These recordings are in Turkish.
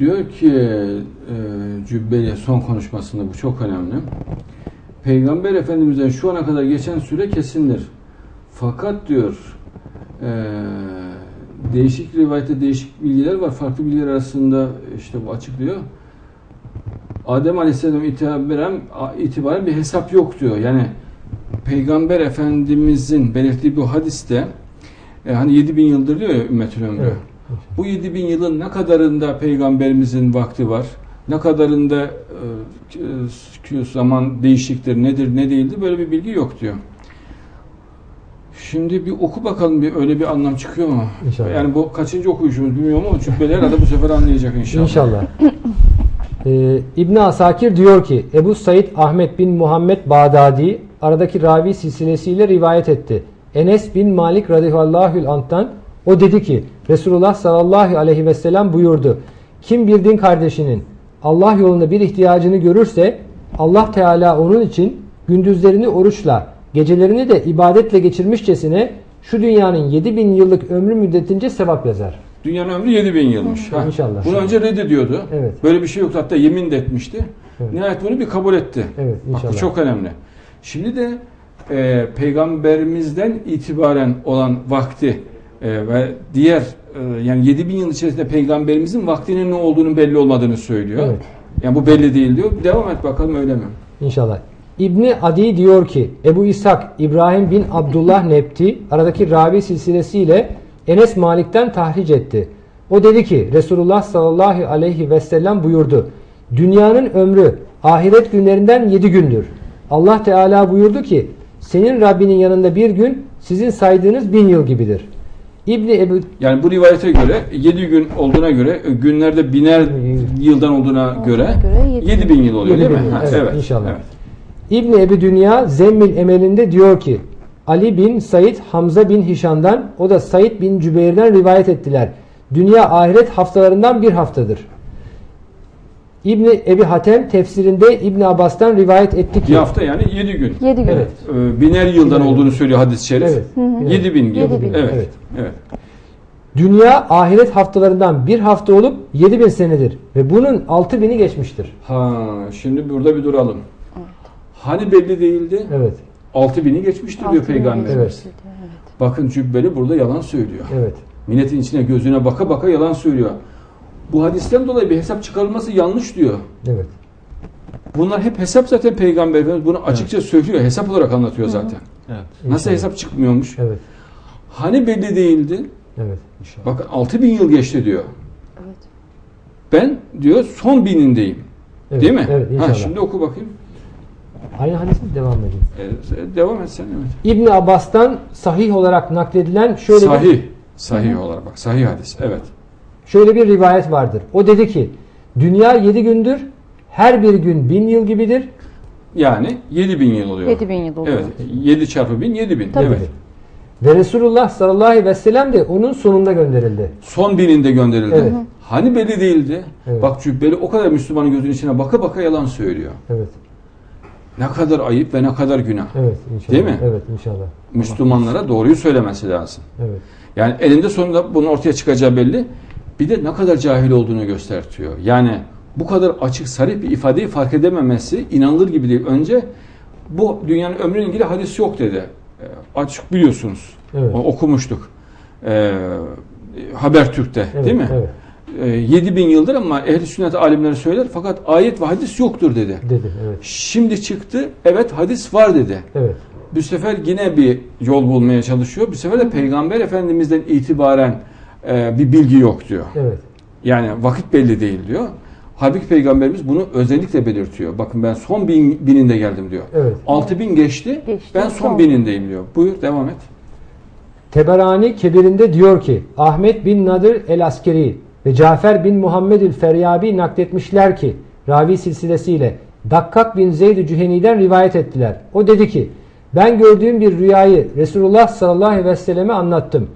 Diyor ki e, Cübbeli son konuşmasında bu çok önemli. Peygamber Efendimiz'den şu ana kadar geçen süre kesindir. Fakat diyor e, değişik rivayette değişik bilgiler var. Farklı bilgiler arasında işte bu açıklıyor. Adem Aleyhisselam itibaren, itibaren bir hesap yok diyor. Yani Peygamber Efendimizin belirttiği bu hadiste e, hani 7000 yıldır diyor ya ümmetin ömrü. Evet. Bu 7000 yılın ne kadarında peygamberimizin vakti var? Ne kadarında e, e, zaman değişiktir, nedir, ne değildir böyle bir bilgi yok diyor. Şimdi bir oku bakalım bir öyle bir anlam çıkıyor mu? İnşallah. Yani bu kaçıncı okuyuşumuz bilmiyorum ama cübbeli herhalde bu sefer anlayacak inşallah. İnşallah. Ee, İbn Asakir diyor ki Ebu Said Ahmet bin Muhammed Bağdadi aradaki ravi silsilesiyle rivayet etti. Enes bin Malik radıyallahu anh'tan o dedi ki Resulullah sallallahu aleyhi ve sellem buyurdu. Kim bir din kardeşinin Allah yolunda bir ihtiyacını görürse Allah Teala onun için gündüzlerini oruçla gecelerini de ibadetle geçirmişçesine şu dünyanın 7000 yıllık ömrü müddetince sevap yazar. Dünyanın ömrü 7000 yılmış. Ha. inşallah. Bunu önce reddediyordu. Evet. Böyle bir şey yoktu. Hatta yemin de etmişti. Evet. Nihayet bunu bir kabul etti. Evet Bak inşallah. bu çok önemli. Şimdi de e, peygamberimizden itibaren olan vakti e, ve diğer e, yani 7000 yıl içerisinde peygamberimizin vaktinin ne olduğunu belli olmadığını söylüyor. Evet. Yani bu belli değil diyor. Devam et bakalım öyle mi? İnşallah. İbni Adi diyor ki Ebu İshak İbrahim bin Abdullah Nepti aradaki ravi silsilesiyle Enes Malik'ten tahric etti. O dedi ki Resulullah sallallahu aleyhi ve sellem buyurdu. Dünyanın ömrü ahiret günlerinden yedi gündür. Allah Teala buyurdu ki senin Rabbinin yanında bir gün sizin saydığınız bin yıl gibidir. İbni Ebu Yani bu rivayete göre 7 gün olduğuna göre günlerde biner yıldan olduğuna göre göre yedi 7000 yıl oluyor değil mi? 7000 yıl, Ha, evet, inşallah. Evet. İbn Ebi Dünya Zemmil emelinde diyor ki Ali bin Said Hamza bin Hişan'dan o da Said bin Cübeyr'den rivayet ettiler. Dünya ahiret haftalarından bir haftadır. İbn Ebi Hatem tefsirinde İbn Abbas'tan rivayet etti ki Bir hafta yani 7 gün. 7 gün. Evet. Ee, biner yıldan Biner olduğunu söylüyor hadis-i şerif. Evet. Hı hı. 7000 yıl. Yedi bin. Evet. Evet. Evet. Dünya ahiret haftalarından bir hafta olup 7000 senedir ve bunun 6000'i geçmiştir. Ha, şimdi burada bir duralım. Hani belli değildi? Evet. 6000'i geçmiştir diyor bin peygamber. Evet. Bakın Cübbeli burada yalan söylüyor. Evet. Milletin içine gözüne baka baka yalan söylüyor. Bu hadisten dolayı bir hesap çıkarılması yanlış diyor. Evet. Bunlar hep hesap zaten peygamber Efendimiz bunu açıkça söylüyor. Hesap olarak anlatıyor zaten. Evet. Nasıl İnşallah. hesap çıkmıyormuş? Evet. Hani belli değildi? Evet. Bakın 6000 yıl geçti diyor. Evet. Ben diyor son binindeyim. Evet. Değil mi? Evet. inşallah. ha, şimdi oku bakayım. Aynı hadis mi devam edeyim? Ee, devam et sen evet. İbn Abbas'tan sahih olarak nakledilen şöyle bir sahih. Sahih olarak bak. Sahih hadis. Evet. Şöyle bir rivayet vardır. O dedi ki dünya yedi gündür her bir gün bin yıl gibidir. Yani 7000 yıl oluyor. 7000 yıl oluyor. Evet. 7 çarpı 1000 7000. Tabii. Evet. Ve Resulullah sallallahu aleyhi ve sellem de onun sonunda gönderildi. Son bininde gönderildi. Evet. Hani belli değildi? Evet. Bak Cübbeli o kadar Müslümanın gözünün içine baka baka yalan söylüyor. Evet. Ne kadar ayıp ve ne kadar günah. Evet inşallah. Değil mi? Evet inşallah. Müslümanlara doğruyu söylemesi lazım. Evet. Yani elinde sonunda bunun ortaya çıkacağı belli. Bir de ne kadar cahil olduğunu göstertiyor. Yani bu kadar açık sarih bir ifadeyi fark edememesi inanılır gibi değil. Önce bu dünyanın ömrüyle ilgili hadis yok dedi. E, Açık biliyorsunuz. Evet. Okumuştuk. E, Habertürk'te Evet. değil mi? Evet. E, 7000 yıldır ama ehli sünnet alimleri söyler fakat ayet ve hadis yoktur dedi. Dedi. Evet. Şimdi çıktı evet hadis var dedi. Evet. Bu sefer yine bir yol bulmaya çalışıyor. Bu sefer de Peygamber Efendimiz'den itibaren e, bir bilgi yok diyor. Evet. Yani vakit belli değil diyor. Halbuki Peygamberimiz bunu özellikle belirtiyor. Bakın ben son bin, bininde geldim diyor. Evet. 6000 geçti, Geçti, ben son son. binindeyim diyor. Buyur devam et. Teberani Kebir'inde diyor ki Ahmet bin Nadir el-Askeri ve Cafer bin Muhammed el-Feryabi nakletmişler ki ravi silsilesiyle Dakkak bin Zeyd-i Cüheni'den rivayet ettiler. O dedi ki ben gördüğüm bir rüyayı Resulullah sallallahu aleyhi ve selleme anlattım.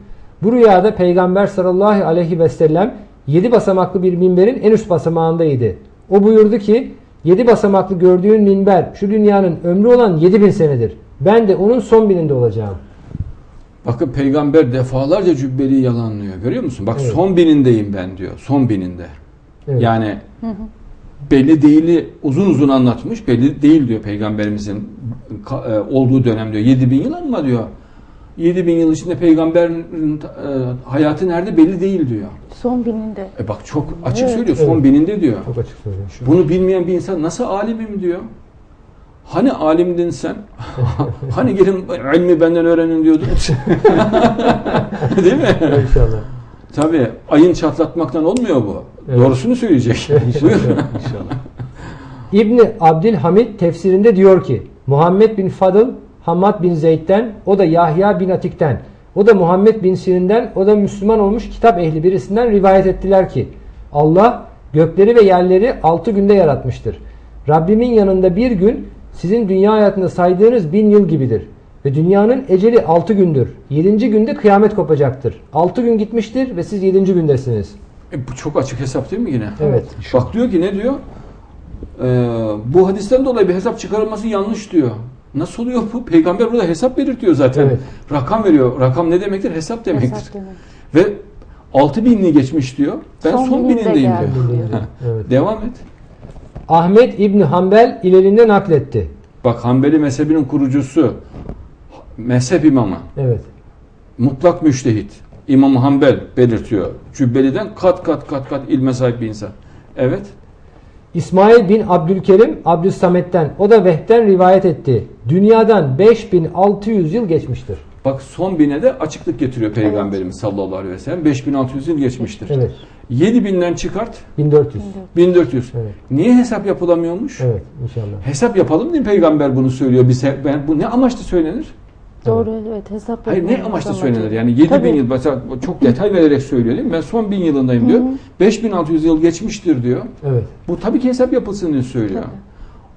Bu rüyada Peygamber sallallahu aleyhi ve sellem yedi basamaklı bir minberin en üst basamağındaydı. O buyurdu ki yedi basamaklı gördüğün minber şu dünyanın ömrü olan yedi bin senedir. Ben de onun son bininde olacağım. Bakın peygamber defalarca cübbeliği yalanlıyor. Görüyor musun? Bak Evet. son binindeyim ben diyor. Son bininde. Evet. Yani belli değili uzun uzun anlatmış. Belli değil diyor peygamberimizin e, olduğu dönem diyor. 7000 yıl ama diyor. 7000 yıl içinde peygamberin e, hayatı nerede belli değil diyor. Son bininde. E bak çok açık Evet. söylüyor. Son Evet. bininde diyor. Çok açık söylüyor. Bunu bilmeyen bir insan nasıl alimim diyor. Hani alimdin sen? hani gelin ilmi benden öğrenin diyordun. Değil mi? İnşallah. Tabii ayın çatlatmaktan olmuyor bu. Evet. Doğrusunu söyleyecek. Buyur. İnşallah. İbni Abdülhamid tefsirinde diyor ki Muhammed bin Fadıl Hamad bin Zeyd'den o da Yahya bin Atik'ten o da Muhammed bin Sirin'den o da Müslüman olmuş kitap ehli birisinden rivayet ettiler ki Allah gökleri ve yerleri altı günde yaratmıştır. Rabbimin yanında bir gün sizin dünya hayatında saydığınız bin yıl gibidir. Ve dünyanın eceli altı gündür. Yedinci günde kıyamet kopacaktır. Altı gün gitmiştir ve siz yedinci gündesiniz. E, bu çok açık hesap değil mi yine? Evet. Bak diyor ki ne diyor? Ee, bu hadisten dolayı bir hesap çıkarılması yanlış diyor. Nasıl oluyor bu? Peygamber burada hesap belirtiyor zaten. Evet. Rakam veriyor. Rakam ne demektir? Hesap demektir. Hesap demek. Ve 6000'li geçmiş diyor. Ben son, Son bininde binindeyim diyor. Evet. Devam et. Ahmet İbni Hanbel ilerinde nakletti. Bak Hanbeli mezhebinin kurucusu, mezhep imamı, Evet. mutlak müştehit, İmam Hanbel belirtiyor. Cübbeli'den kat kat kat kat ilme sahip bir insan. Evet. İsmail bin Abdülkerim Abdüssamet'ten o da Vehb'den rivayet etti. Dünyadan 5600 yıl geçmiştir. Bak son bine de açıklık getiriyor Peygamberimiz sallallahu aleyhi ve sellem. 5600 yıl geçmiştir. Evet. 7000'den çıkart 1400. 1400. Evet. Niye hesap yapılamıyormuş? Evet inşallah. Hesap yapalım diye peygamber bunu söylüyor. Bize ben bu ne amaçla söylenir? Doğru evet hesap Hayır ne amaçla söylenir? Yani 7000 Tabii. yıl mesela çok detay vererek söylüyor değil mi? Ben son 1000 yılındayım diyor. 5600 yıl geçmiştir diyor. Evet. Bu tabii ki hesap yapılsın diye söylüyor. Tabii.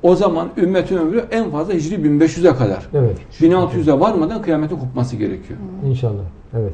O zaman ümmetin ömrü en fazla Hicri 1500'e kadar. Evet. 1600'e varmadan kıyametin kopması gerekiyor. İnşallah. Evet.